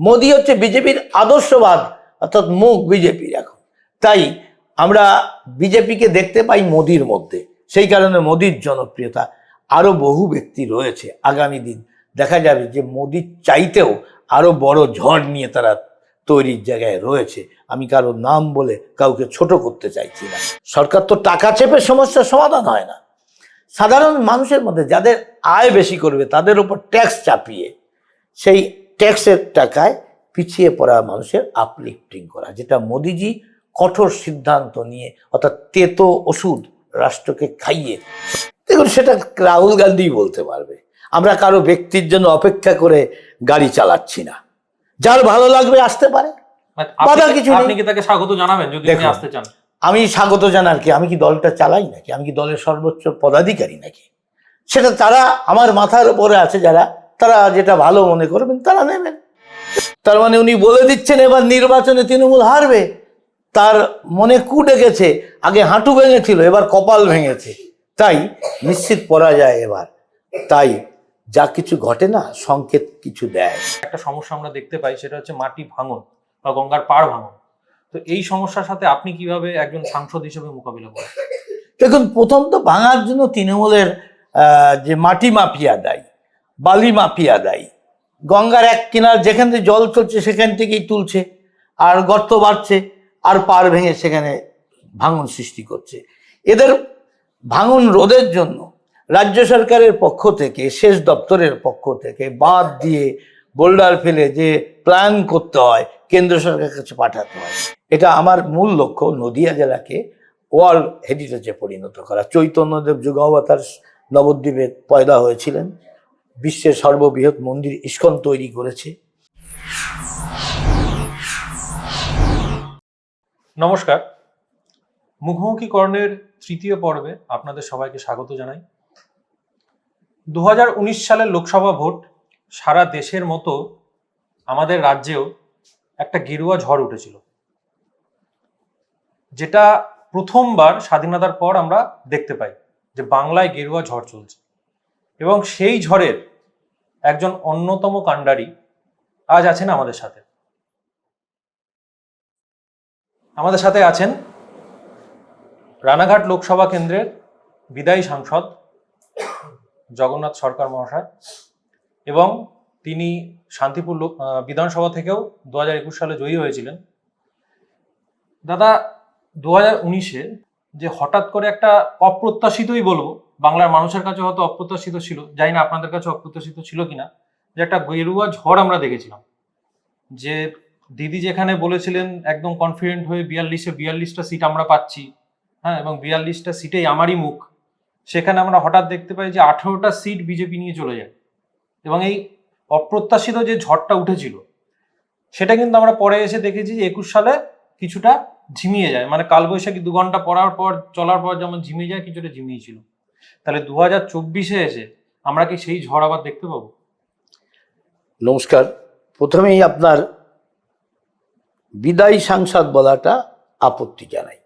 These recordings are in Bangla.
মোদি হচ্ছে বিজেপির আদর্শবাদ, অর্থাৎ মুখ বিজেপির এখন। তাই আমরা বিজেপিকে দেখতে পাই মোদির মধ্যে। সেই কারণে মোদির জনপ্রিয়তা। আরও বহু ব্যক্তি রয়েছে আগামী দিন। দেখা যাবে যে মোদির চাইতেও আরও বড় ঝড় নিয়ে তারা তৈরির জায়গায় রয়েছে। আমি কারও নাম বলে কাউকে ছোট করতে চাইছি না। সরকার তো টাকা চেপে সমস্যার সমাধান হয় না। সাধারণ মানুষের মধ্যে যাদের আয় বেশি করবে, তাদের উপর ট্যাক্স চাপিয়ে সেই ট্যাক্সের টাকায় পিছিয়ে পড়া মানুষের আপলিফটিং করা যেটা মোদিজি কঠোর সিদ্ধান্ত নিয়ে অর্থাৎ তেতো ওষুধ রাষ্ট্রকে খাইয়ে দেখুন সেটা রাহুল গান্ধী বলতে পারবে। আমরা কারও ব্যক্তির জন্য অপেক্ষা করে গাড়ি চালাচ্ছি না। যার ভালো লাগবে আসতে পারে। বাধা কিছু আপনি কি তাকে স্বাগত জানাবেন যদি আসতে চান? আমি স্বাগত জানার কি? আমি কি দলটা চালাই নাকি? আমি কি দলের সর্বোচ্চ পদাধিকারী নাকি? সেটা তারা আমার মাথার উপরে আছে যারা তারা যেটা ভালো মনে করবেন তারা নেবেন। তার মানে উনি বলে দিচ্ছেন এবার নির্বাচনে তৃণমূল হারবে। তার মনে কু ডেকেছে আগে হাঁটু ভেঙেছিল এবার কপাল ভেঙেছে। তাই নিশ্চিত পরা যায় এবার। তাই যা কিছু ঘটে না সংকেত কিছু দেয়। একটা সমস্যা আমরা দেখতে পাই সেটা হচ্ছে মাটি ভাঙন বা গঙ্গার পাড় ভাঙন। তো এই সমস্যার সাথে আপনি কীভাবে একজন সাংসদ হিসেবে মোকাবিলা করেন? দেখুন প্রথম তো ভাঙার জন্য তৃণমূলের যে মাটি মাফিয়া দেয় বালি মাফিয়া দেয়। গঙ্গার এক কিনার যেখান থেকে জল চলছে সেখান থেকেই তুলছে, আর গর্ত বাড়ছে আর পার ভেঙে সেখানে ভাঙন সৃষ্টি করছে। এদের ভাঙন রোধের জন্য রাজ্য সরকারের পক্ষ থেকে শেষ দপ্তরের পক্ষ থেকে বাঁধ দিয়ে বোল্ডার ফেলে যে প্ল্যান করতে হয়, কেন্দ্র সরকারের কাছে পাঠাতে হয়। এটা আমার মূল লক্ষ্য নদিয়া জেলাকে ওয়ার্ল্ড হেরিটেজে পরিণত করা। চৈতন্যদেব যুগাবতার নবদ্বীপে পয়দা হয়েছিলেন। বিশ্বের সর্ববৃহৎ মন্দির ইস্কন তৈরি করেছে। নমস্কার। মুখোমুখিকরণের তৃতীয় পর্বে আপনাদের সবাইকে স্বাগত জানাই। দু হাজার উনিশ সালের লোকসভা ভোট সারা দেশের মতো আমাদের রাজ্যেও একটা গেরুয়া ঝড় উঠেছিল। যেটা প্রথমবার স্বাধীনতার পর আমরা দেখতে পাই যে বাংলায় গেরুয়া ঝড় চলছে এবং সেই ঝড়ের একজন অন্যতম কাণ্ডারি আজ আছেন আমাদের সাথে। আমাদের সাথে আছেন রানাঘাট লোকসভা কেন্দ্রের বিদায়ী সাংসদ জগন্নাথ সরকার মহাশয় এবং তিনি শান্তিপুর বিধানসভা থেকেও দু হাজার একুশ সালে জয়ী হয়েছিলেন। দাদা, দু হাজার উনিশে যে হঠাৎ করে একটা অপ্রত্যাশিতই বলব বাংলার মানুষের কাছে হয়তো অপ্রত্যাশিত ছিল, জানি না আপনাদের কাছে অপ্রত্যাশিত ছিল কিনা, যে একটা গেরুয়া ঝড় আমরা দেখেছিলাম, যে দিদি যেখানে বলেছিলেন, একদম কনফিডেন্ট হয়ে বিয়াল্লিশে বিয়াল্লিশটা সিট আমরা পাচ্ছি হ্যাঁ এবং বিয়াল্লিশটা সিটেই আমারই মুখ, সেখানে আমরা হঠাৎ দেখতে পাই যে আঠেরোটা সিট বিজেপি নিয়ে চলে যায়, এবং এই অপ্রত্যাশিত যে ঝড়টা উঠেছিল, সেটা কিন্তু আমরা পরে এসে দেখেছি যে একুশ সালে কিছুটা ঝিমিয়ে যায় মানে কালবৈশাখী দু ঘণ্টা পড়ার পর, চলার পর যেমন ঝিমিয়ে যায়, কিছুটা ঝিমিয়েছিল তাহলে দু হাজার চব্বিশে এসে আমরা কি সেই ঝড় আবার দেখতে পাবো? নমস্কার। প্রথমেই আপনার বিদায়ী সাংসদ বলাটা আপত্তি জানাই।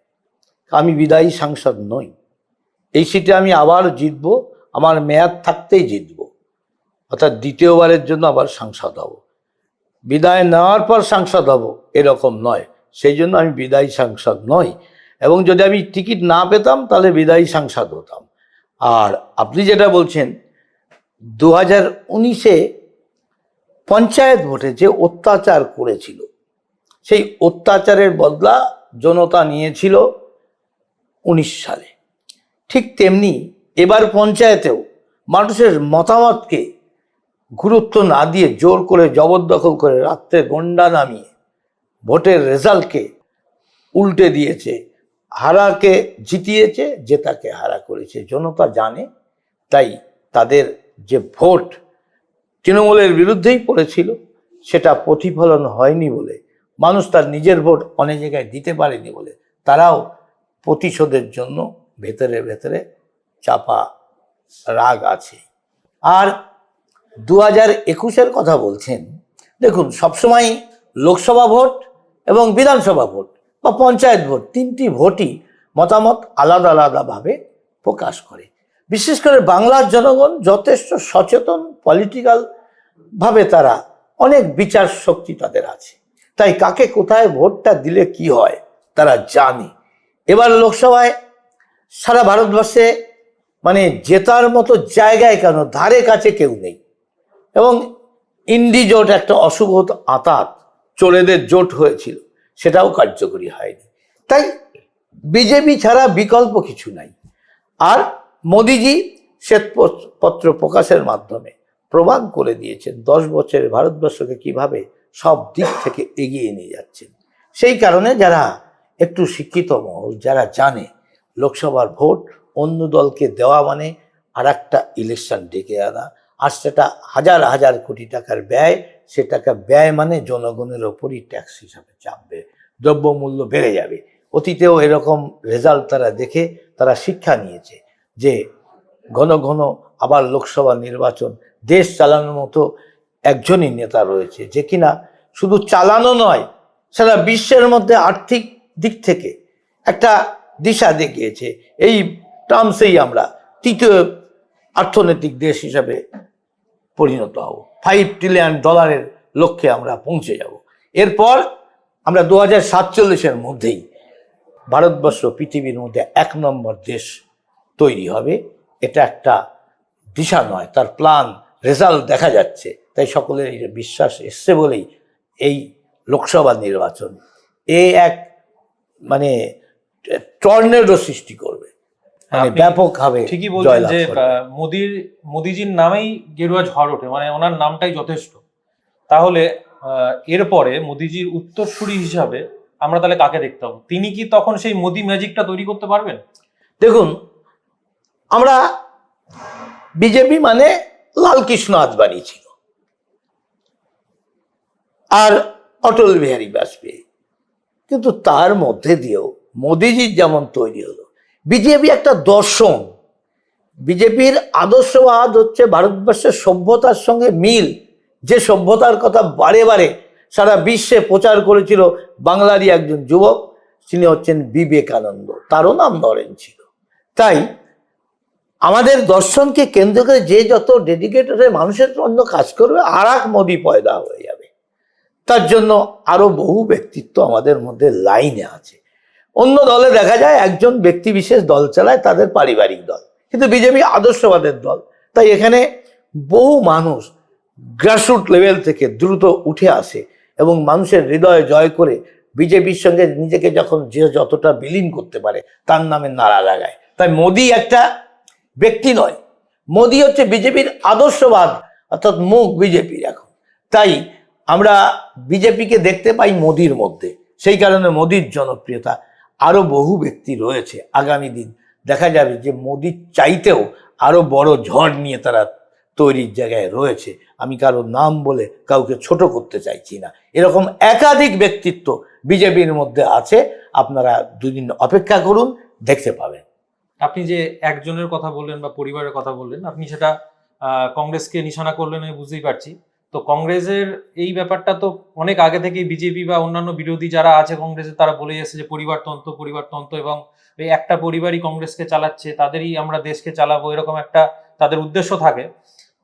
আমি বিদায়ী সাংসদ নই। এই সিটে আমি আবার জিতব, আমার মেয়াদ থাকতেই জিতব। অর্থাৎ দ্বিতীয়বারের জন্য আবার সাংসদ হব। বিদায় নেওয়ার পর সাংসদ হব, এরকম নয়। সেই জন্য আমি বিদায়ী সাংসদ নই। এবং যদি আমি টিকিট না পেতাম, তাহলে বিদায়ী সাংসদ হতাম। আর আপনি যেটা বলছেন দু হাজার উনিশে পঞ্চায়েত ভোটে যে অত্যাচার করেছিল, সেই অত্যাচারের বদলা জনতা নিয়েছিল উনিশ সালে। ঠিক তেমনি এবার পঞ্চায়েতেও মানুষের মতামতকে গুরুত্ব না দিয়ে জোর করে জবরদখল করে রাত্রে গন্ডা নামিয়ে ভোটের রেজাল্টকে উল্টে দিয়েছে হারাকে জিতিয়েছে জেতাকে হারা করেছে। জনতা জানে, তাই তাদের যে ভোট তৃণমূলের বিরুদ্ধেই পড়েছিল, সেটা প্রতিফলন হয়নি বলে। মানুষ তার নিজের ভোট অনেক জায়গায় দিতে পারেনি বলে। তারাও প্রতিশোধের জন্য ভেতরে ভেতরে চাপা রাগ আছে। আর দু হাজার একুশের কথা বলছেন, দেখুন সবসময় লোকসভা ভোট এবং বিধানসভা ভোট। বা পঞ্চায়েত ভোট, তিনটি ভোটই মতামত আলাদা আলাদাভাবে প্রকাশ করে। বিশেষ করে বাংলার জনগণ যথেষ্ট সচেতন পলিটিক্যাল ভাবে তারা অনেক বিচার শক্তি তাদের আছে। তাই কাকে কোথায় ভোটটা দিলে কি হয় তারা জানে। এবার লোকসভায় সারা ভারতবর্ষে মানে জেতার মতো জায়গায় কেন ধারে কাছে কেউ নেই। এবং ইন্ডি জোট একটা অশুভ আতাত, চোরেদের জোট হয়েছিল। সেটাও কার্যকরী হয়নি। তাই বিজেপি ছাড়া বিকল্প কিছু নাই। আর মোদিজি শ্বেতপত্র প্রকাশের মাধ্যমে প্রমাণ করে দিয়েছেন দশ বছরে ভারতবর্ষকে কীভাবে সব দিক থেকে এগিয়ে নিয়ে যাচ্ছেন। সেই কারণে যারা একটু শিক্ষিত মহল, যারা জানে লোকসভার ভোট অন্য দলকে দেওয়া মানে আর একটা ইলেকশন ডেকে আনা, আর সেটা হাজার হাজার কোটি টাকার ব্যয় সে টাকা ব্যয় মানে জনগণের ওপরই ট্যাক্স হিসাবে চাপবে, দ্রব্যমূল্য বেড়ে যাবে। অতীতেও এরকম রেজাল্ট তারা দেখে, তারা শিক্ষা নিয়েছে যে ঘন ঘন আবার লোকসভা নির্বাচন, দেশ চালানোর মতো একজনই নেতা রয়েছে যে কিনা শুধু চালানো নয়, সারা বিশ্বের মধ্যে আর্থিক দিক থেকে একটা দিশা দেখিয়েছে। এই টার্মসেই আমরা, তৃতীয় অর্থনৈতিক দেশ হিসাবে পরিণত হব। ফাইভ ট্রিলিয়ন ডলারের লক্ষ্যে আমরা পৌঁছে যাব। এরপর আমরা দু হাজার সাতচল্লিশের মধ্যেই ভারতবর্ষ পৃথিবীর মধ্যে এক নম্বর দেশ তৈরি হবে। এটা একটা দিশা নয়, তার প্ল্যান রেজাল্ট দেখা যাচ্ছে। তাই সকলের বিশ্বাস এসছে বলেই এই লোকসভা নির্বাচন। এ এক মানে টর্নেডো সৃষ্টি করবে। মানে আপনি ব্যাপকভাবে ঠিকই বলছেন যে মোদির মোদিজির নামেই গেরুয়া ঝড় ওঠে মানে ওনার নামটাই যথেষ্ট। তাহলে এরপরে মোদিজির উত্তরসূরি হিসাবে আমরা তাহলে কাকে দেখতে পাবো? তিনি কি তখন সেই মোদি ম্যাজিকটা তৈরি করতে পারবেন? দেখুন আমরা বিজেপি মানে লালকৃষ্ণ আদবানি ছিল। আর অটল বিহারী বাজপেয়ী। কিন্তু তার মধ্যে দিয়েও মোদিজির যেমন তৈরি হলো বিজেপি একটা দর্শন। বিজেপির আদর্শবাদ হচ্ছে ভারতবর্ষের সভ্যতার সঙ্গে মিল। যে সভ্যতার কথা বারে বারে সারা বিশ্বে প্রচার করেছিল বাংলারই একজন যুবক, তিনি হচ্ছেন বিবেকানন্দ। তারও নাম নরেন ছিল। তাই আমাদের দর্শনকে কেন্দ্র করে যে যত ডেডিকেটেড হয়ে মানুষের জন্য কাজ করবে আর এক মোদী পয়দা হয়ে যাবে। তার জন্য আরও বহু ব্যক্তিত্ব আমাদের মধ্যে লাইনে আছে। অন্য দলে দেখা যায় একজন ব্যক্তি বিশেষ দল চালায়, তাদের পারিবারিক দল। কিন্তু বিজেপি আদর্শবাদের দল। তাই এখানে বহু মানুষ গ্রাসরুট লেভেল থেকে দ্রুত উঠে আসে এবং মানুষের হৃদয় জয় করে বিজেপির সঙ্গে নিজেকে যখন যে যতটা বিলীন করতে পারে, তার নামে নাড়া লাগায়। তাই মোদি একটা ব্যক্তি নয়। মোদি হচ্ছে বিজেপির আদর্শবাদ, অর্থাৎ মুখ বিজেপির এখন। তাই আমরা বিজেপিকে দেখতে পাই মোদির মধ্যে। সেই কারণে মোদির জনপ্রিয়তা আরও বহু ব্যক্তি রয়েছে আগামী দিন। দেখা যাবে যে মোদির চাইতেও আরও বড় ঝড় নিয়ে তারা তৈরির জায়গায় রয়েছে। আমি কারও নাম বলে কাউকে ছোট করতে চাইছি না। এরকম একাধিক ব্যক্তিত্ব বিজেপির মধ্যে আছে, আপনারা দুদিন অপেক্ষা করুন, দেখতে পাবেন। আপনি যে একজনের কথা বললেন বা পরিবারের কথা বললেন, আপনি সেটা কংগ্রেসকে নিশানা করলেন আমি বুঝতেই পারছি। তো কংগ্রেসের এই ব্যাপারটা তো অনেক আগে থেকেই বিজেপি বা অন্যান্য বিরোধী যারা আছে কংগ্রেসে, তারা বলে এসেছে যে পরিবারতন্ত্র পরিবারতন্ত্র এবং এই একটা পরিবারই কংগ্রেসকে চালাচ্ছে, তাদেরই আমরা দেশকে চালাবো, এরকম একটা তাদের উদ্দেশ্য থাকে।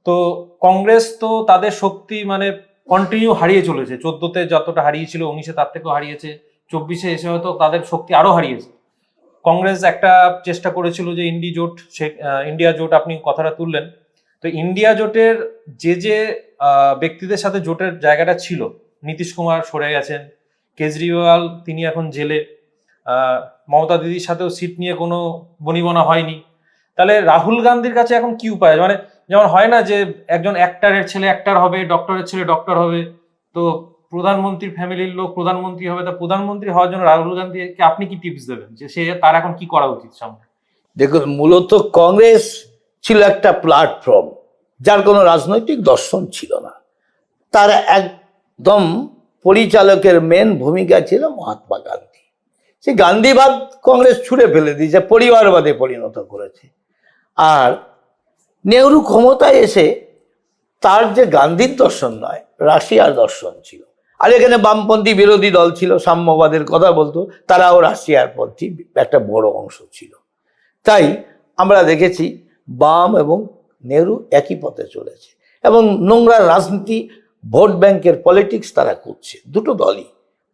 তো কংগ্রেস তো তাদের শক্তি মানে কন্টিনিউ হারিয়ে চলেছে। চোদ্দতে যতটা হারিয়েছিল, উনিশে তার থেকেও হারিয়েছে, চব্বিশে এসে হয়তো তাদের শক্তি আরও হারিয়েছে। কংগ্রেস একটা চেষ্টা করেছিল যে ইন্ডি জোট, সে ইন্ডিয়া জোট আপনি কথাটা তুললেন তো ইন্ডিয়া জোটের যে যে ব্যক্তিদের সাথে জোটের জায়গাটা ছিল, নীতিশ কুমার সরে গেছেন, কেজরিওয়াল তিনি এখন জেলে মমতা দিদির সাথেও সিট নিয়ে কোনো বনিবনা হয়নি। তাহলে রাহুল গান্ধীর কাছে এখন কি উপায়? মানে যেমন হয় না যে একজন অ্যাক্টারের ছেলে অ্যাক্টার হবে ডক্টরের ছেলে ডক্টর হবে, তো প্রধানমন্ত্রীর ফ্যামিলির লোক প্রধানমন্ত্রী হবে, তা প্রধানমন্ত্রী হওয়ার জন্য রাহুল গান্ধীকে আপনি কি টিপস দেবেন? যে সে তার এখন কি করা উচিত সামনে? দেখুন, মূলত কংগ্রেস ছিল একটা প্ল্যাটফর্ম যার কোনো রাজনৈতিক দর্শন ছিল না। তার একদম পরিচালকের মেন ভূমিকা ছিল মহাত্মা গান্ধী। সে গান্ধীবাদ কংগ্রেস ছুঁড়ে ফেলে দিয়েছে, পরিবারবাদে পরিণত করেছে। আর নেহরু ক্ষমতায় এসে তার যে গান্ধীর দর্শন নয়, রাশিয়ার দর্শন ছিল। আর এখানে বামপন্থী বিরোধী দল ছিল, সাম্যবাদের কথা বলতো, তারাও রাশিয়ার পন্থী, একটা বড় অংশ ছিল। তাই আমরা দেখেছি বাম এবং নেহরু একই পথে চলেছে। এবং নোংরা রাজনীতি, ভোট ব্যাংকের পলিটিক্স তারা করছে। দুটো দলই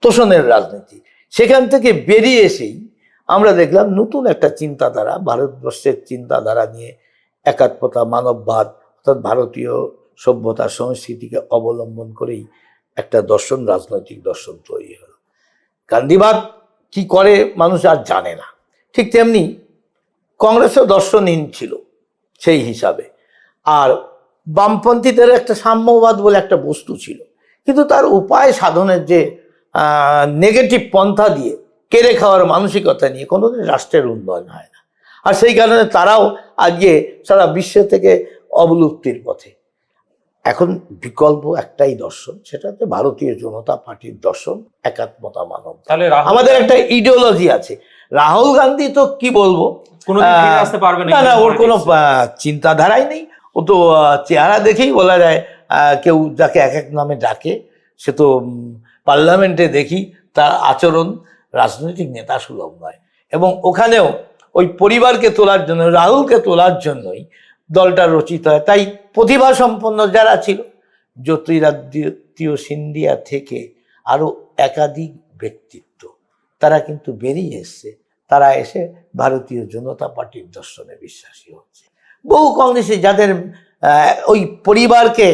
তোষণের রাজনীতি। সেখান থেকে বেরিয়ে এসেই আমরা দেখলাম নতুন একটা চিন্তাধারা, ভারতবর্ষের চিন্তাধারা নিয়ে একাত্মতা, মানববাদ, অর্থাৎ ভারতীয় সভ্যতা, সংস্কৃতিকে অবলম্বন করেই একটা দর্শন, রাজনৈতিক দর্শন তৈরি হলো। গান্ধীবাদ কি করে মানুষ আর জানে না। ঠিক তেমনি কংগ্রেসও দর্শনহীন ছিল। সেই হিসাবে। আর বামপন্থীদের একটা সাম্যবাদ বলে একটা বস্তু ছিল। কিন্তু তার উপায় সাধনের যে নেগেটিভ পন্থা দিয়ে কেড়ে খাওয়ার মানসিকতা নিয়ে কোনোদিন রাষ্ট্রের উন্নয়ন হয় না। আর সেই কারণে তারাও আজকে সারা বিশ্ব থেকে অবলুপ্তির পথে। এখন বিকল্প একটাই দর্শন সেটা হচ্ছে ভারতীয় জনতা পার্টির দর্শন একাত্মতা মানব। আমাদের একটা ইডিওলজি আছে। রাহুল গান্ধী তো কি বলব? আসতে পারবে না না ওর কোনো চিন্তাধারাই নেই। ও তো চেহারা দেখেই বলা যায় কেউ যাকে এক এক নামে ডাকে সে তো পার্লামেন্টে দেখি তার আচরণ রাজনৈতিক নেতা সুলভ নয়। এবং ওখানেও ওই পরিবারকে তোলার জন্য রাহুলকে তোলার জন্যই দলটা রচিত হয়। তাই প্রতিভা সম্পন্ন যারা ছিল জ্যোতিরাদিত্য সিন্ধিয়া থেকে আরও একাধিক ব্যক্তিত্ব তারা কিন্তু বেরিয়ে এসছে। তারা এসে ভারতীয় জনতা পার্টির দর্শনে বিশ্বাসী হচ্ছে। বহু কংগ্রেসে যাদের ওই পরিবারকে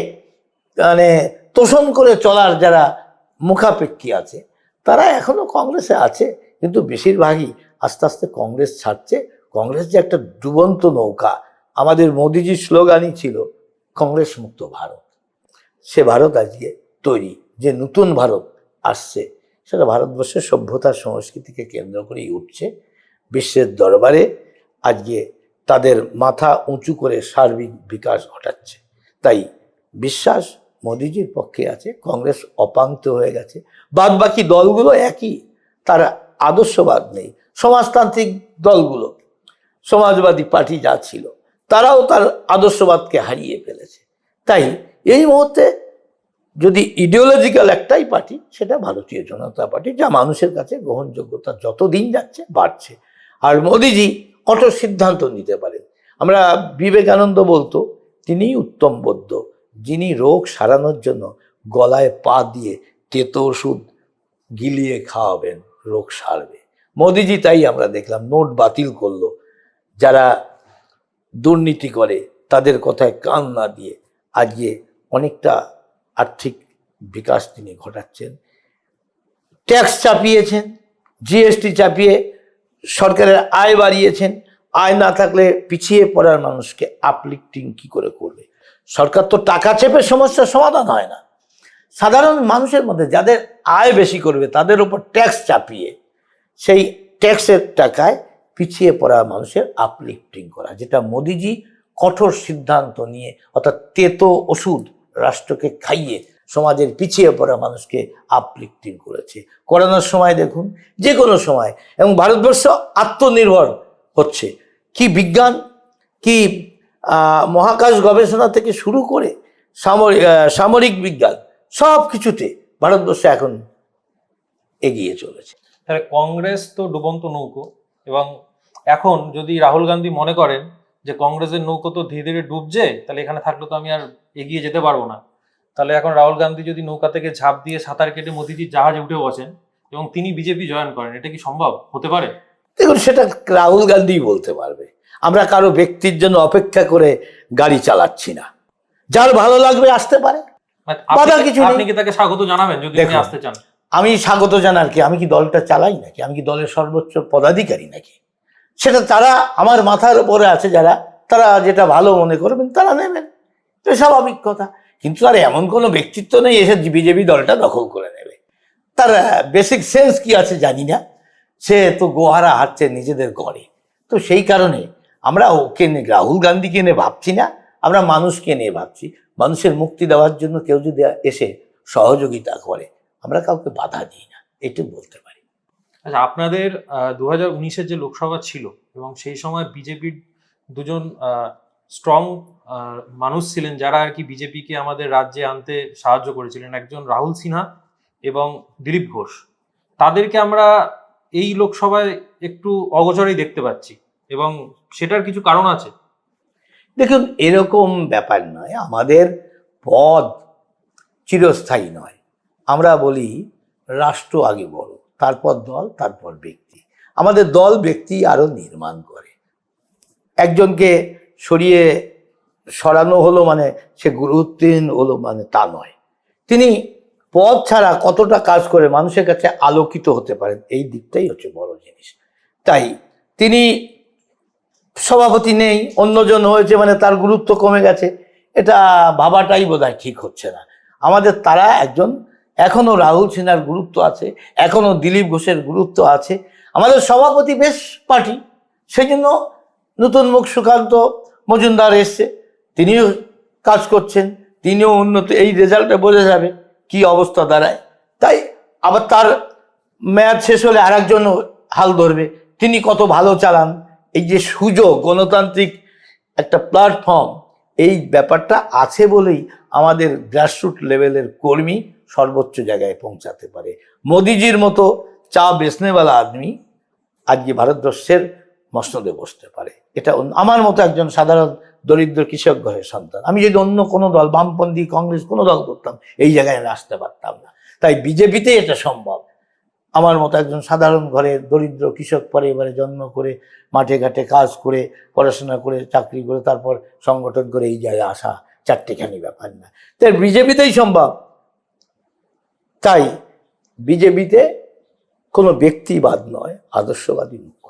মানে তোষণ করে চলার যারা মুখাপেক্ষী আছে, তারা এখনও কংগ্রেসে আছে, কিন্তু বেশিরভাগই আস্তে আস্তে কংগ্রেস ছাড়ছে। কংগ্রেস যে একটা ডুবন্ত নৌকা, আমাদের মোদিজির স্লোগানই ছিল, কংগ্রেস মুক্ত ভারত। সে ভারত আজকে তৈরি, যে নতুন ভারত আসছে সেটা ভারতবর্ষের সভ্যতার সংস্কৃতিকে কেন্দ্র করেই উঠছে। বিশ্বের দরবারে আজকে তাদের মাথা উঁচু করে সার্বিক বিকাশ ঘটাচ্ছে। তাই বিশ্বাস মোদিজির পক্ষে আছে, কংগ্রেস অপান্ত হয়ে গেছে। বাদ বাকি দলগুলো একই, তার আদর্শবাদ নেই। সমাজতান্ত্রিক দলগুলো, সমাজবাদী পার্টি যা ছিল, তারাও তার আদর্শবাদকে হারিয়ে ফেলেছে। তাই এই মুহূর্তে যদি ইডিওলজিক্যাল একটাই পার্টি সেটা ভারতীয় জনতা পার্টি যা মানুষের কাছে গ্রহণযোগ্যতা যত দিন যাচ্ছে বাড়ছে। আর মোদিজি কঠোর সিদ্ধান্ত নিতে পারেন। আমরা বিবেকানন্দ বলতো তিনিই উত্তম বৌদ্ধ যিনি রোগ সারানোর জন্য গলায় পা দিয়ে তেতো ওষুধ গিলিয়ে খাওয়াবেন, রোগ সারবে। মোদিজি তাই আমরা দেখলাম, নোট বাতিল করল। যারা দুর্নীতি করে, তাদের কথায় কান না দিয়ে আজকে অনেকটা আর্থিক বিকাশ তিনি ঘটাচ্ছেন। ট্যাক্স চাপিয়েছেন, জিএসটি চাপিয়ে সরকারের আয় বাড়িয়েছেন। আয় না থাকলে পিছিয়ে পড়ার মানুষকে আপলিফটিং কি করে করবে? সরকার তো টাকা চেপে সমস্যার সমাধান হয় না। সাধারণ মানুষের মধ্যে যাদের আয় বেশি করবে, তাদের উপর ট্যাক্স চাপিয়ে সেই ট্যাক্সের টাকায় পিছিয়ে পড়া মানুষের আপলিফটিং করা, যেটা মোদিজি কঠোর সিদ্ধান্ত নিয়ে, অর্থাৎ তেতো ওষুধ রাষ্ট্রকে খাইয়ে সমাজের পিছিয়ে পড়া মানুষকে আপলিফটিং করেছে। করোনার সময় দেখুন যে কোনো সময়, এবং ভারতবর্ষ আত্মনির্ভর হচ্ছে। কি বিজ্ঞান, কি মহাকাশ গবেষণা থেকে শুরু করে সামরিক সামরিক বিজ্ঞান সব কিছুতে ভারতবর্ষ এখন এগিয়ে চলেছে। তাহলে কংগ্রেস তো ডুবন্ত নৌকো, এবং এখন যদি রাহুল গান্ধী মনে করেন যে কংগ্রেসের নৌকো তো ধীরে ধীরে ডুবছে তাহলে এখানে থাকলে তো আমি আর এগিয়ে যেতে পারব না। তাহলে এখন রাহুল গান্ধী যদি নৌকা থেকে ঝাঁপ দিয়ে সাঁতার কেটে মোদিজির জাহাজে উঠে বসেন এবং তিনি বিজেপি জয়েন করেন এটা কি সম্ভব? হতে পারে? দেখুন সেটা রাহুল গান্ধী বলতে পারবে। আমরা কারও ব্যক্তির জন্য অপেক্ষা করে গাড়ি চালাচ্ছি না। যার ভালো লাগবে আসতে পারে। মানে বাধা কিছু। আপনি কি তাকে স্বাগত জানাবেন যদি আসতে চান? আমি স্বাগত জানার কি? আমি কি দলটা চালাই নাকি? আমি কি দলের সর্বোচ্চ পদাধিকারী নাকি? সেটা তারা আমার মাথার উপরে আছে যারা, তারা যেটা ভালো মনে করবেন তারা নেবেন। তো স্বাভাবিক কথা কিন্তু তার এমন কোনো ব্যক্তিত্ব নেই, এসে বিজেপি দলটা দখল করে নেবে। তার বেসিক সেন্স কি আছে জানি না। সে তো গোহারা হাঁটছে নিজেদের ঘরে তো সেই কারণে আমরা ওকে নিয়ে, রাহুল গান্ধীকে নিয়ে ভাবছি না, আমরা মানুষকে নিয়ে ভাবছি। মানুষের মুক্তি দেওয়ার জন্য কেউ যদি এসে সহযোগিতা করে, আমরা কাউকে বাধা দিই না। এটুকু বলতে পারি। আচ্ছা আপনাদের দু হাজার উনিশের যে লোকসভা ছিল এবং সেই সময় বিজেপির দুজন স্ট্রং মানুষ ছিলেন যারা আর কি বিজেপিকে আমাদের রাজ্যে আনতে সাহায্য করেছিলেন। একজন রাহুল সিনহা এবং দিলীপ ঘোষ। তাদেরকে আমরা এই লোকসভায় একটু অগোচরেই দেখতে পাচ্ছি এবং সেটার কিছু কারণ আছে। দেখুন, এরকম ব্যাপার নয়। আমাদের পদ চিরস্থায়ী নয়। আমরা বলি রাষ্ট্র আগে বড়। তারপর দল, তারপর ব্যক্তি। আমাদের দল ব্যক্তি আরও নির্মাণ করে। একজনকে সরিয়ে সরানো হলো মানে সে গুরুত্বহীন হলো মানে তা নয়। তিনি পদ ছাড়া কতটা কাজ করে মানুষের কাছে আলোকিত হতে পারেন, এই দিকটাই হচ্ছে বড় জিনিস। তাই তিনি সভাপতি নেই, অন্যজন হয়েছে মানে তার গুরুত্ব কমে গেছে। এটা ভাবাটাই বোধহয় ঠিক হচ্ছে না। আমাদের তারা একজন এখনও রাহুল সিনহার গুরুত্ব আছে, এখনও দিলীপ ঘোষের গুরুত্ব আছে। আমাদের সভাপতি বেশ পার্টি সেই জন্য নতুন মুখ সুকান্ত মজুমদার এসছে, তিনিও কাজ করছেন, তিনিও উন্নত, এই রেজাল্টে বোঝা যাবে কি অবস্থা দাঁড়ায়। তাই আবার তার মেয়াদ শেষ হলে আর একজন হাল ধরবে। তিনি কত ভালো চালান, এই যে সুযোগ, গণতান্ত্রিক একটা প্ল্যাটফর্ম এই ব্যাপারটা আছে বলেই আমাদের গ্রাসরুট লেভেলের কর্মী সর্বোচ্চ জায়গায় পৌঁছাতে পারে। মোদিজির মতো চা বেচনেওয়ালা আদমি আজকে ভারতবর্ষের মসনদে বসতে পারে। এটা আমার মতো একজন সাধারণ দরিদ্র কৃষক ঘরের সন্তান। আমি যদি অন্য কোনো দল, বামপন্থী, কংগ্রেস, কোনো দল করতাম, এই জায়গায় আমি আসতে পারতাম না। তাই বিজেপিতে এটা সম্ভব। আমার মতো একজন সাধারণ ঘরে দরিদ্র কৃষক পরিবারে জন্ম করে, মাঠে ঘাটে কাজ করে, পড়াশোনা করে, চাকরি করে, তারপর সংগঠন করে এই জায়গায় আসা চারটেখানি ব্যাপার না। তাই বিজেপিতেই সম্ভব। তাই বিজেপিতে কোনো ব্যক্তিবাদ নয়, আদর্শবাদী মুখ্য।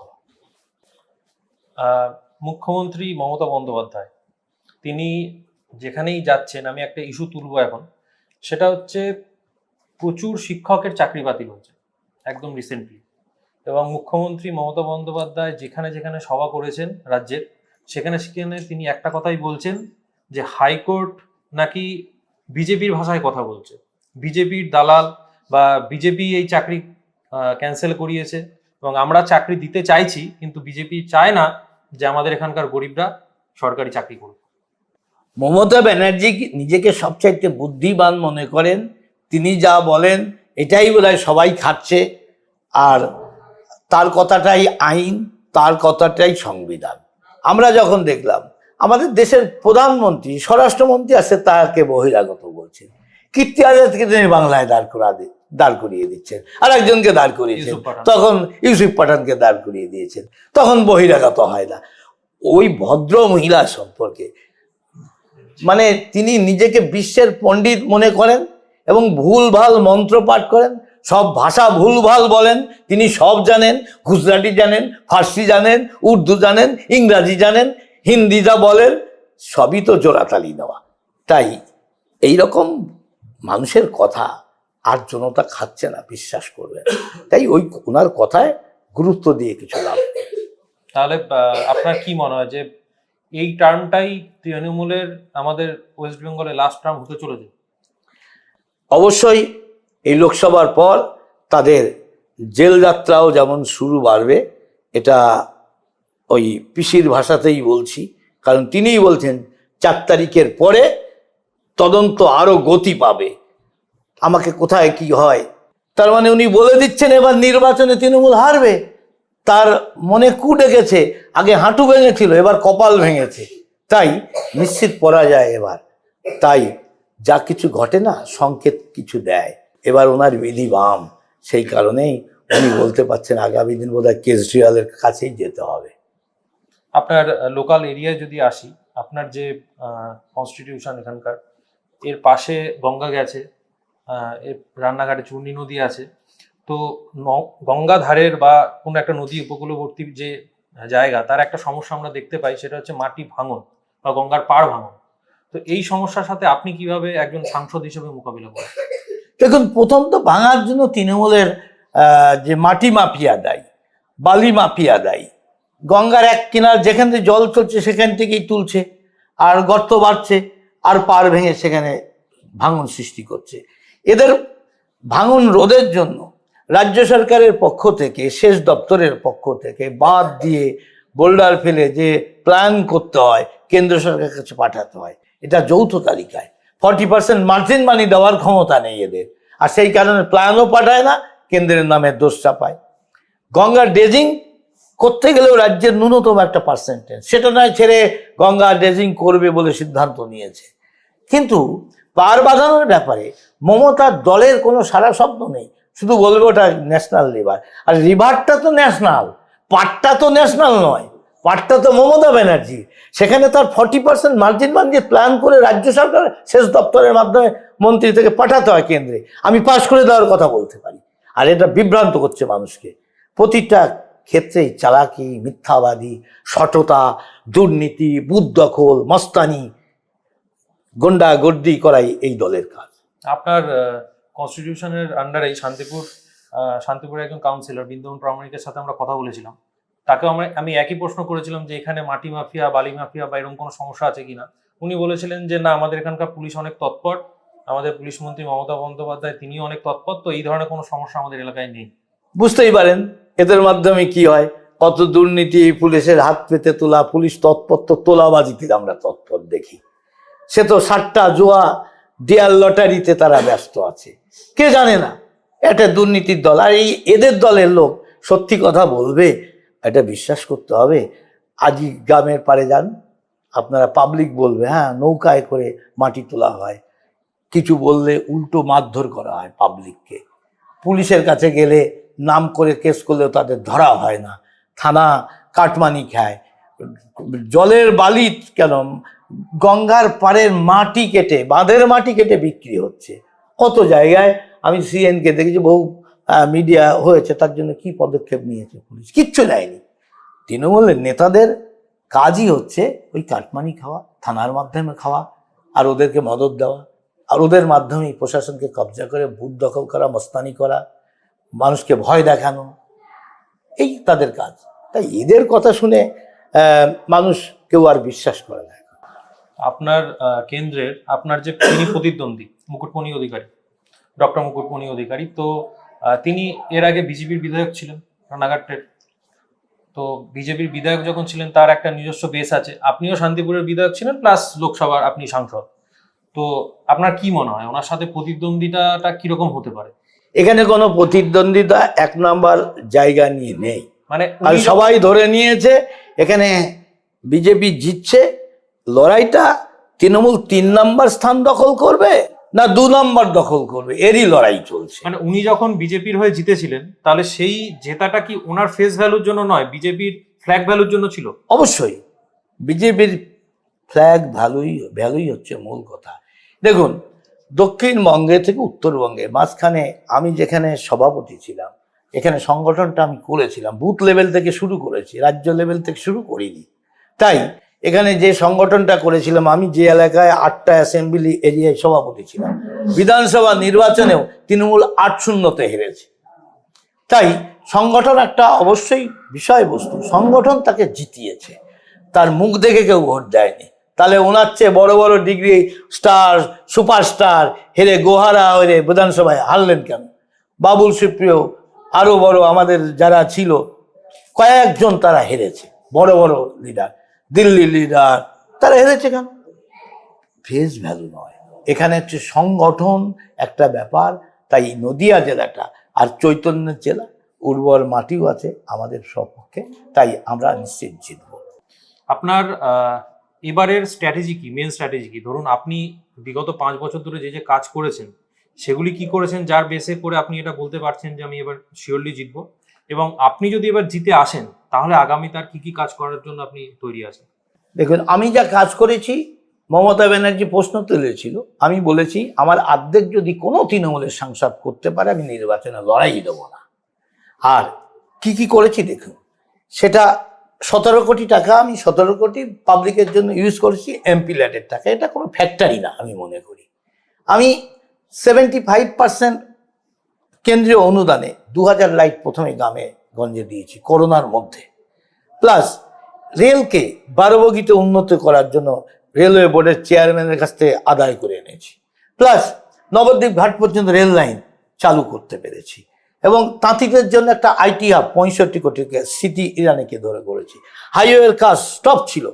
মুখ্যমন্ত্রী মমতা বন্দ্যোপাধ্যায়, তিনি যেখানেই যাচ্ছেন, আমি একটা ইস্যু তুলবো এখন, সেটা হচ্ছে প্রচুর শিক্ষকের চাকরি বাতিল হয়েছে, একদম রিসেন্টলি এবং মুখ্যমন্ত্রী মমতা বন্দ্যোপাধ্যায় যেখানে যেখানে সভা করেছেন রাজ্যের, সেখানে সেখানে তিনি একটা কথাই বলছেন যে হাইকোর্ট নাকি বিজেপির ভাষায় কথা বলছে। বিজেপির দালাল বা বিজেপি এই চাকরি ক্যান্সেল করিয়েছে এবং আমরা চাকরি দিতে চাইছি, কিন্তু বিজেপি চায় না যে আমাদের এখানকার গরিবরা সরকারি চাকরি করুক। মমতা ব্যানার্জি নিজেকে সবচাইতে বুদ্ধিমান মনে করেন? তিনি যা বলেন, এটাই বোধহয় সবাই খাচ্ছে। আর তার কথাটাই আইন, তার কথাটাই সংবিধান। আমরা যখন দেখলাম, আমাদের দেশের প্রধানমন্ত্রী, স্বরাষ্ট্রমন্ত্রী আছে, তাকে বহিরাগত বলছেন। কীর্তি আজাদকে তিনি বাংলায় দাঁড় করা দাঁড় করিয়ে দিচ্ছেন। আর একজনকে দাঁড় করিয়েছেন। তখন ইউসুফ পাঠানকে দাঁড় করিয়ে দিয়েছেন। তখন বহিরাগত হয় না। ওই ভদ্র মহিলা সম্পর্কে। মানে তিনি নিজেকে বিশ্বের পণ্ডিত মনে করেন এবং ভুল ভালো মন্ত্র পাঠ করেন। সব ভাষা ভুলভাল বলেন। তিনি সব জানেন। গুজরাটি জানেন ফার্সি জানেন উর্দু জানেন ইংরাজি জানেন হিন্দি যা বলেন। সবই তো জোড়াতালি নেওয়া। তাই এই রকম মানুষের কথা আর জনতা খাচ্ছে না বিশ্বাস করবে তাই ওই ওনার কথায় গুরুত্ব দিয়ে কিছু লাভ তাহলে আপনার কি মনে হয় যে এই টার্মটাই তৃণমূলের আমাদের ওয়েস্ট বেঙ্গলে লাস্ট টার্ম হতে চলেছে? অবশ্যই এই লোকসভার পর তাদের জেল যাত্রাও যেমন শুরু বাড়বে এটা ওই পিসির ভাষাতেই বলছি। কারণ তিনিই বলছেন চার তারিখের পরে তদন্ত আরও গতি পাবে। আমাকে কোথায় কি হয়? তার মানে উনি বলে দিচ্ছেন, এবার নির্বাচনে তৃণমূল হারবে। তার মনে কু ডেকেছে আগে হাঁটু ভেঙেছিল, এবার কপাল ভেঙেছে। তাই নিশ্চিত পরা যায় এবার। তাই যা কিছু ঘটে না, সংকেত কিছু দেয়। এবার ওনার বিধি বাম। সেই কারণেই উনি বলতে পারছেন, আগামী দিন বোধহয় কেজরিওয়ালের কাছেই যেতে হবে। আপনার লোকাল এরিয়ায় যদি আসি, আপনার যে কনস্টিটিউশন এখানকার এর পাশে গঙ্গা গেছে এর রান্নাঘাটে চূর্ণী নদী আছে। তো ন- গঙ্গাধারের বা কোনো একটা নদী উপকূলবর্তী যে জায়গা, তার একটা সমস্যা আমরা দেখতে পাই, সেটা হচ্ছে মাটি ভাঙন বা গঙ্গার পাড় ভাঙন। তো এই সমস্যার সাথে আপনি কীভাবে একজন সাংসদ হিসেবে মোকাবিলা করেন? দেখুন, প্রথম তো ভাঙার জন্য তৃণমূলের যে মাটি মাফিয়া দেয়, বালি মাফিয়া দেয়, গঙ্গার এক কিনার যেখান থেকে জল চলছে, সেখান থেকেই তুলছে, আর গর্ত বাড়ছে। আর পার ভেঙে সেখানে ভাঙন সৃষ্টি করছে। এদের ভাঙন রোধের জন্য রাজ্য সরকারের পক্ষ থেকে শেষ দপ্তরের পক্ষ থেকে বাঁধ দিয়ে বোল্ডার ফেলে যে প্ল্যান করতে হয়, কেন্দ্র সরকারের কাছে পাঠাতে হয়, এটা যৌথ তালিকায়। ফর্টি পার্সেন্ট মার্জিন মানি দেওয়ার ক্ষমতা নেই এদের। আর সেই কারণে প্ল্যানও পাঠায় না, কেন্দ্রের নামে দোষ চাপায়। গঙ্গা ড্রেজিং করতে গেলেও রাজ্যের ন্যূনতম একটা পার্সেন্টেজ সেটা নয় ছেড়ে গঙ্গা ড্রেজিং করবে বলে সিদ্ধান্ত নিয়েছে। কিন্তু পার বাঁধানোর ব্যাপারে মমতার দলের কোনো সারা শব্দ নেই। শুধু বলবে ওটা ন্যাশনাল রিভার আর রিভারটা তো ন্যাশনাল পাটটা তো ন্যাশনাল নয়। পাটটা তো মমতা ব্যানার্জি। সেখানে তার ফর্টি পার্সেন্ট মার্জিন বানিয়ে প্ল্যান করে রাজ্য সরকার শেষ দপ্তরের মাধ্যমে মন্ত্রী থেকে পাঠাতে হয় কেন্দ্রে। আমি পাশ করে দেওয়ার কথা বলতে পারি। আর এটা বিভ্রান্ত করছে মানুষকে। প্রতিটা ক্ষেত্রেই চালাকি, মিথ্যাবাদী, সততা, দুর্নীতি বুথ দখল মস্তানি গন্ডা গর্দি করাই এই দলের কাজ। আপনার কনস্টিটিউশনের আন্ডারে শান্তিপুর শান্তিপুরের একজন কাউন্সিলর বিন্দুমন প্রামাণিকের সাথে আমরা কথা বলেছিলাম। তাকেও আমরা আমি একই প্রশ্ন করেছিলাম যে এখানে মাটি মাফিয়া বালি মাফিয়া বা এরকম কোনো সমস্যা আছে কিনা? উনি বলেছিলেন যে না আমাদের এখানকার পুলিশ অনেক তৎপর। আমাদের পুলিশ মন্ত্রী মমতা বন্দ্যোপাধ্যায় তিনিও অনেক তৎপর। তো এই ধরনের কোনো সমস্যা আমাদের এলাকায় নেই। বুঝতেই পারেন এদের মাধ্যমে কি হয়? কত দুর্নীতি পুলিশের হাত পেতে তোলা পুলিশ তৎপর তো তোলাবাজিতে আমরা তৎপর দেখি। সে তো সাতটা জোয়া দেয়াল লটারিতে তারা ব্যস্ত আছে। কে জানে না, এটা দুর্নীতির দল। আর এই এদের দলের লোক সত্যি কথা বলবে, এটা বিশ্বাস করতে হবে। আজই গ্রামের পারে যান, আপনারা পাবলিক বলবে হ্যাঁ নৌকায় করে মাটি তোলা হয়। কিছু বললে উল্টো মারধর করা হয় পাবলিককে পুলিশের কাছে গেলে নাম করে কেস করলেও তাদের ধরা হয় না। থানা কাটমানি খায়। জলের বালি কেন গঙ্গার পাড়ের মাটি কেটে, বাঁধের মাটি কেটে বিক্রি হচ্ছে। কত জায়গায়? আমি সিএনকে দেখেছি, বহু মিডিয়া হয়েছে, তার জন্য কি পদক্ষেপ নিয়েছে পুলিশ? কিচ্ছু নেয়নি। তৃণমূলের নেতাদের কাজই হচ্ছে ওই কাটমানি খাওয়া, থানার মাধ্যমে খাওয়া, আর ওদেরকে মদত দেওয়া, আর ওদের মাধ্যমেই প্রশাসনকে কবজা করে ভূত দখল করা, মস্তানি করা, মানুষকে ভয় দেখানো, এই তাদের কাজ। তাই এদের কথা শুনে মানুষ কেউ আর বিশ্বাস করে না। আপনার কেন্দ্রের আপনার যে তিনি প্রতিদ্বন্দ্বী মুকুটমণি অধিকারী ডক্টর মুকুটমণি অধিকারী তো তিনি এর আগে বিজেপির বিধায়ক ছিলেন রানাঘাটের। তো বিজেপির বিধায়ক যখন ছিলেন তার একটা নিজস্ব বেস আছে। আপনিও শান্তিপুরের বিধায়ক ছিলেন প্লাস লোকসভার আপনি সাংসদ। তো আপনার কি মনে হয়? ওনার সাথে প্রতিদ্বন্দ্বিতাটা কীরকম হতে পারে? এখানে কোনো প্রতিদ্বন্দ্বিতা এক নম্বর জায়গা নিয়ে নেই। মানে সবাই ধরে নিয়েছে এখানে বিজেপি জিতছে লড়াইটা তৃণমূল তিন নম্বর স্থান দখল করবে না দু নম্বর দখল করবে? এরই লড়াই চলছে। মানে উনি যখন বিজেপির হয়ে জিতেছিলেন তাহলে সেই জেতাটা কি ওনার ফেস ভ্যালুর জন্য নয় বিজেপির ফ্ল্যাগ ভ্যালুর জন্য ছিল? অবশ্যই। বিজেপির ফ্ল্যাগ ভ্যালুই ভ্যালুই হচ্ছে মূল কথা। দেখুন দক্ষিণবঙ্গে থেকে উত্তরবঙ্গে মাঝখানে আমি যেখানে সভাপতি ছিলাম এখানে সংগঠনটা আমি করেছিলাম বুথ লেভেল থেকে শুরু করেছি রাজ্য লেভেল থেকে শুরু করিনি। তাই এখানে যে সংগঠনটা করেছিলাম, আমি যে এলাকায় আটটা অ্যাসেম্বলি এরিয়ায় সভাপতি ছিলাম। বিধানসভা নির্বাচনেও তৃণমূল আট শূন্যতে হেরেছে। তাই সংগঠন একটা অবশ্যই বিষয়বস্তু। সংগঠন তাকে জিতিয়েছে। তার মুখ দেখে কেউ ভোট দেয়নি। তাহলে ওনার চেয়ে বড় বড় ডিগ্রি স্টার সুপারস্টার হেরে গোহারা হেরে বিধানসভায় হারলেন কেন? বাবুল সুপ্রিয় আরও বড় আমাদের যারা ছিল, কয়েকজন তারা হেরেছে, বড় বড় লিডার দিল্লি লিডার তারা হেরেছে কেন? ফেস ভ্যালু নয়। এখানে হচ্ছে সংগঠন একটা ব্যাপার তাই নদিয়া জেলাটা আর চৈতন্যের জেলা উর্বর মাটিও আছে আমাদের সপক্ষে তাই আমরা নিশ্চিত জিতবো। আপনার এবারের স্ট্র্যাটেজি কি মেন স্ট্র্যাটেজি কি? ধরুন আপনি বিগত পাঁচ বছর ধরে যে যে কাজ করেছেন সেগুলি কি করেছেন যার বেসে করে আপনি এটা বলতে পারছেন যে আমি এবার শিওরলি জিতবো? এবং আপনি যদি এবার জিতে আসেন, তাহলে আগামী তার কি কি কাজ করার জন্য আপনি তৈরি আছেন? দেখুন, আমি যা কাজ করেছি, মমতা ব্যানার্জি প্রশ্ন তুলেছিল, আমি বলেছি, আমার অর্ধেক যদি কোনো তৃণমূলের সাংসদ করতে পারে, আমি নির্বাচনে লড়াই দেবো না। আর কি কি করেছি দেখুন, সেটা সতেরো কোটি টাকা আমি সতেরো কোটি পাবলিকের জন্য ইউজ করেছি এমপি ল্যাটের টাকা, এটা কোনো ফ্যাক্টরি না আমি মনে করি। আমি সেভেন্টি ফাইভ পার্সেন্ট কেন্দ্রীয় অনুদানে দু হাজার লাইট প্রথমে গ্রামে গঞ্জে দিয়েছি করোনার মধ্যে। প্লাস রেলকে বারোবগিতে উন্নত করার জন্য রেলওয়ে বোর্ডের চেয়ারম্যানের কাছ থেকে আদায় করে এনেছি। প্লাস নবদ্বীপ ঘাট পর্যন্ত রেল লাইন চালু করতে পেরেছি। এবং তাঁতিদের জন্য একটা আইটি হাব পঁয়ষট্টি কোটি সিটি ইরানিকে ধরে করেছি। হাইওয়ের কাজ স্টপ ছিল।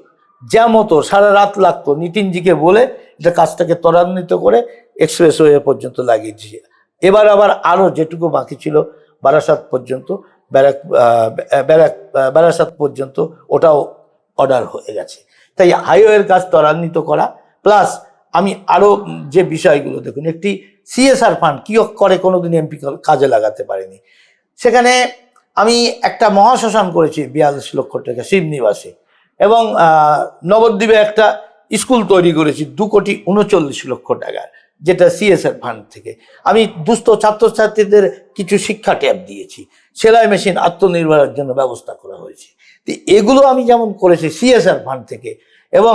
যা মতো সারা রাত লাগতো। নিতিনজিকে বলে এটা কাজটাকে ত্বরান্বিত করে এক্সপ্রেসওয়ে পর্যন্ত লাগিয়েছি। এবার আবার আরও যেটুকু বাকি ছিল, বারাসাত পর্যন্ত, ব্যারাক ব্যারাক বারাসাত পর্যন্ত ওটাও অর্ডার হয়ে গেছে। তাই হাইওয়ের কাজ ত্বরান্বিত করা প্লাস আমি আরও যে বিষয়গুলো দেখুন, একটি সিএসআর ফান্ড কি করে কোনোদিন এমপি কাজে লাগাতে পারেনি। সেখানে আমি একটা মহাশ্মশান করেছি বিয়াল্লিশ লক্ষ টাকা শিবনিবাসে এবং নবদ্বীপে একটা স্কুল তৈরি করেছি দু কোটি উনচল্লিশ লক্ষ টাকার। যেটা সিএসআর ফান্ড থেকে। আমি দুস্থ ছাত্রছাত্রীদের কিছু শিক্ষা ট্যাব দিয়েছি। সেলাই মেশিন আত্মনির্ভরের জন্য ব্যবস্থা করা হয়েছে। তো এগুলো আমি যেমন করেছি সিএসআর ফান্ড থেকে এবং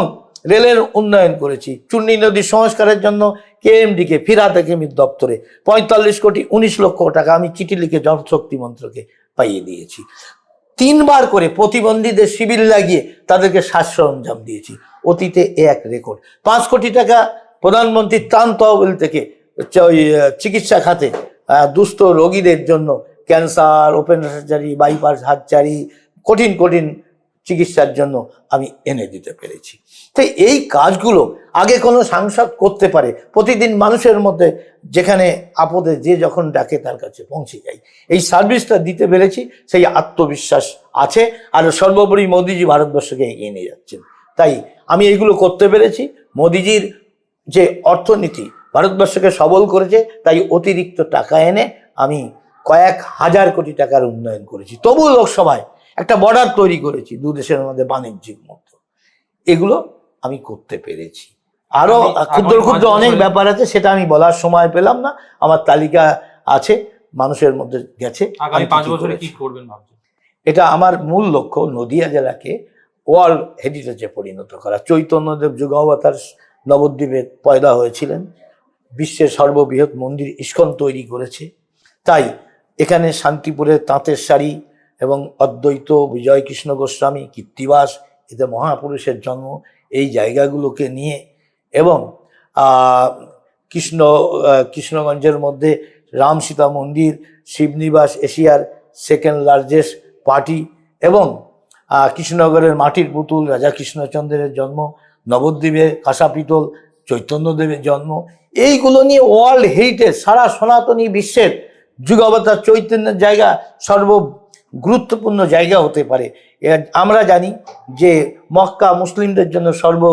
রেলের উন্নয়ন করেছি। চুন্নি নদীর সংস্কারের জন্য কেএমডিকে ফিরাত একাডেমির দপ্তরে পঁয়তাল্লিশ কোটি উনিশ লক্ষ টাকা আমি চিঠি লিখে জনশক্তি মন্ত্রকে পাইয়ে দিয়েছি। তিনবার করে প্রতিবন্ধীদের শিবির লাগিয়ে তাদেরকে সাজ সরঞ্জাম দিয়েছি। অতীতে এ এক রেকর্ড পাঁচ কোটি টাকা প্রধানমন্ত্রী ত্রাণ তহবিল থেকে চিকিৎসা খাতে দুস্থ রোগীদের জন্য ক্যান্সার, ওপেন সার্জারি, বাইপাস হাতচারি কঠিন কঠিন চিকিৎসার জন্য আমি এনে দিতে পেরেছি। তাই এই কাজগুলো আগে কোনো সাংসদ করতে পারে, প্রতিদিন মানুষের মধ্যে যেখানে আপদে যে যখন ডাকে তার কাছে পৌঁছে যাই। এই সার্ভিসটা দিতে পেরেছি, সেই আত্মবিশ্বাস আছে, আর সর্বোপরি মোদিজি ভারতবর্ষকে এগিয়ে নিয়ে যাচ্ছেন। তাই আমি এইগুলো করতে পেরেছি, মোদিজির যে অর্থনীতি ভারতবর্ষকে সবল করেছে তাই অতিরিক্ত টাকা এনে আমি কয়েক হাজার কোটি টাকার উন্নয়ন করেছি। তবু লোকসভায় একটা বর্ডার তৈরি করেছি দু দেশের মধ্যে বাণিজ্যিক মতো এগুলো আমি করতে পেরেছি। আরও ক্ষুদ্র ক্ষুদ্র অনেক ব্যাপার আছে সেটা আমি বলার সময় পেলাম না। আমার তালিকা আছে মানুষের মধ্যে গেছে এটা আমার মূল লক্ষ্য নদিয়া জেলাকে ওয়ার্ল্ড হেরিটেজে পরিণত করা। চৈতন্যদেব যুগাবতার নবদ্বীপে পয়দা হয়েছিলেন। বিশ্বের সর্ববৃহৎ মন্দির ইস্কন তৈরি করেছে। তাই এখানে শান্তিপুরের তাঁতের শাড়ি এবং অদ্বৈত বিজয় কৃষ্ণ গোস্বামী, কীর্তিবাস, এতে মহাপুরুষের জন্ম, এই জায়গাগুলোকে নিয়ে এবং কৃষ্ণ কৃষ্ণগঞ্জের মধ্যে রাম সীতা মন্দির শিবনিবাস এশিয়ার সেকেন্ড লার্জেস্ট পার্টি এবং কৃষ্ণনগরের মাটির পুতুল রাজা কৃষ্ণচন্দ্রের জন্ম নবদ্বীপে কাঁসাপিতল চৈতন্যদেবের জন্ম। এইগুলো নিয়ে ওয়ার্ল্ড হেরিটেজ সারা সনাতনী বিশ্বের যুগাবতার চৈতন্যের জায়গা সর্ব গুরুত্বপূর্ণ জায়গা হতে পারে। আমরা জানি যে মক্কা মুসলিমদের জন্য সর্ব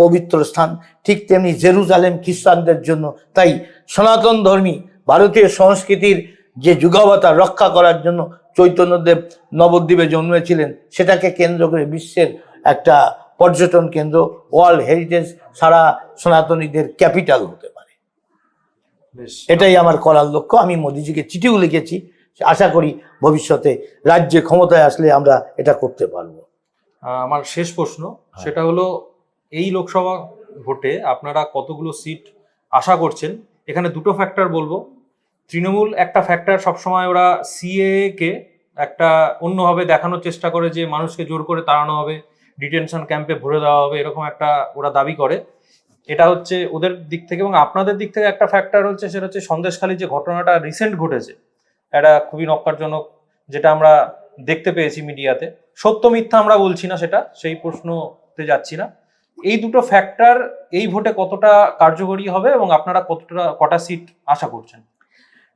পবিত্র স্থান। ঠিক তেমনি জেরুজালেম খ্রিস্টানদের জন্য তাই সনাতন ধর্মী ভারতীয় সংস্কৃতির যে যুগাবতার রক্ষা করার জন্য চৈতন্যদেব নবদ্বীপে জন্মেছিলেন, সেটাকে কেন্দ্র করে বিশ্বের একটা পর্যটন কেন্দ্র ওয়ার্ল্ড হেরিটেজ সারা সনাতনীদের ক্যাপিটাল হতে পারে। এটাই আমার করার লক্ষ্য। আমি মোদিজিকে চিঠিও লিখেছি। আশা করি ভবিষ্যতে রাজ্যে ক্ষমতায় আসলে আমরা এটা করতে পারব। আমার শেষ প্রশ্ন হ্যাঁ। সেটা হলো এই লোকসভা ভোটে আপনারা কতগুলো সিট আশা করছেন? এখানে দুটো ফ্যাক্টর বলব। তৃণমূল একটা ফ্যাক্টর সবসময় ওরা সিএ কে একটা অন্যভাবে দেখানোর চেষ্টা করে যে মানুষকে জোর করে তাড়ানো হবে। ডিটেনশন ক্যাম্পে ভরে দেওয়া হবে, এরকম একটা ওরা দাবি করে। এটা হচ্ছে ওদের দিক থেকে এবং আপনাদের দিক থেকে একটা ফ্যাক্টর হচ্ছে, সেটা হচ্ছে সন্দেশখালী যে ঘটনাটা রিসেন্ট ঘটেছে, এটা খুবই নক্কারজনক, যেটা আমরা দেখতে পেয়েছি মিডিয়াতে। সত্য মিথ্যা আমরা বলছি না সেটা, সেই প্রশ্নতে যাচ্ছি না। এই দুটো ফ্যাক্টর এই ভোটে কতটা কার্যকরী হবে এবং আপনারা কতটা, কটা সিট আশা করছেন?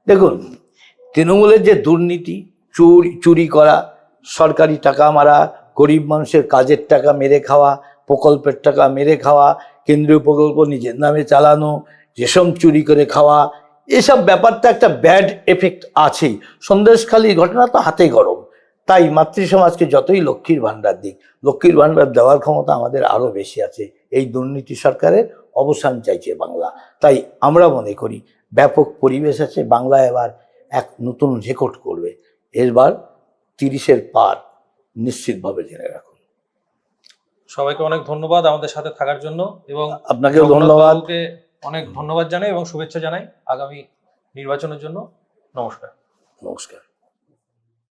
দেখুন, তৃণমূলের যে দুর্নীতি, চুরি চুরি করা, সরকারি টাকা মারা গরিব মানুষের কাজের টাকা মেরে খাওয়া, প্রকল্পের টাকা মেরে খাওয়া, কেন্দ্রীয় প্রকল্প নিজের নামে চালানো, রেশম চুরি করে খাওয়া, এসব ব্যাপারটা একটা ব্যাড এফেক্ট আছেই। সন্দেশখালী ঘটনা তো হাতে গরম। তাই মাতৃ সমাজকে যতই লক্ষ্মীর ভাণ্ডার দিক, লক্ষ্মীর ভাণ্ডার দেওয়ার ক্ষমতা আমাদের আরও বেশি আছে। এই দুর্নীতি সরকারের অবসান চাইছে বাংলা। তাই আমরা মনে করি, ব্যাপক পরিবেশ আছে, বাংলা এবার এক নতুন রেকর্ড করবে। এবার তিরিশের পার। নিশ্চিতভাবে জেনে রাখুন। সবাইকে অনেক ধন্যবাদ আমাদের সাথে থাকার জন্য এবং আপনাকে ধন্যবাদ। অনেক ধন্যবাদ জানাই এবং শুভেচ্ছা জানাই আগামী নির্বাচনের জন্য। নমস্কার। নমস্কার।